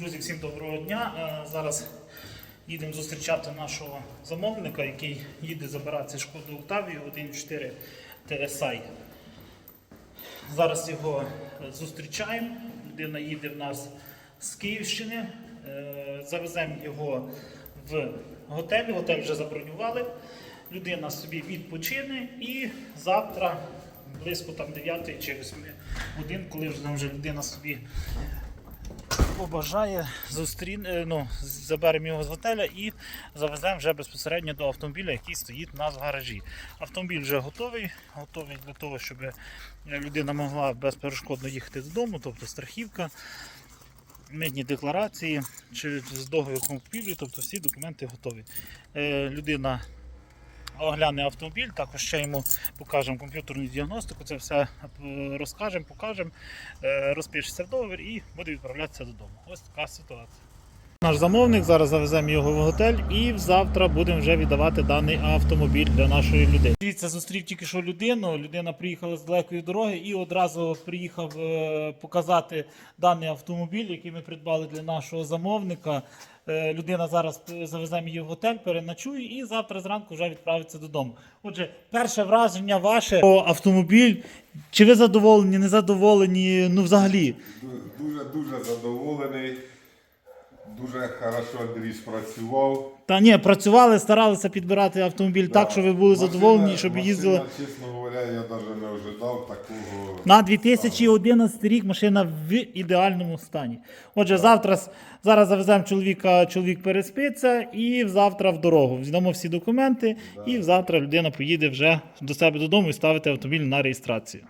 Друзі, всім доброго дня. Е, Зараз їдемо зустрічати нашого замовника, який їде забирати шкоду Октавію 1.4 TSI. Зараз його е, зустрічаємо. Людина їде в нас з Київщини. Е, Завеземо його в готель. Готель вже забронювали. Людина собі відпочине і завтра близько там 9 чи 8 годин, коли вже людина собі побажає, зустріне, ну, заберемо його з готеля і завеземо вже безпосередньо до автомобіля, який стоїть у нас в гаражі. Автомобіль вже готовий, готовий для того, щоб людина могла безперешкодно їхати додому, тобто страхівка, митні декларації чи з договіром купівлі, тобто всі документи готові. Е, людина огляне автомобіль, також ще йому покажемо комп'ютерну діагностику, це все е, розкажемо, покажемо, е, розпишеться в договір і буде відправлятися додому. Ось така ситуація. Наш замовник, зараз завеземо його в готель і завтра будемо вже віддавати даний автомобіль для нашої людини. Дивіться, зустрів тільки що людину. Людина приїхала з далекої дороги і одразу приїхав е, показати даний автомобіль, який ми придбали для нашого замовника. Е, Людина зараз е, завеземо її в готель, переночує і завтра зранку вже відправиться додому. Отже, перше враження ваше про автомобіль. Чи ви задоволені, не задоволені? Ну, взагалі. Дуже дуже задоволений. Дуже хорошо Андрій спрацював. Та ні, працювали, старалися підбирати автомобіль так, щоб ви були Машина- задоволені, щоб машина, їздили. Чесно говоря, я навіть не ожидав такого. На 2011 рік машина в ідеальному стані. Отже, завтра с- зараз завеземо чоловіка, чоловік переспиться, і завтра в дорогу. Здамо всі документи, і завтра людина поїде вже до себе додому і ставити автомобіль на реєстрацію.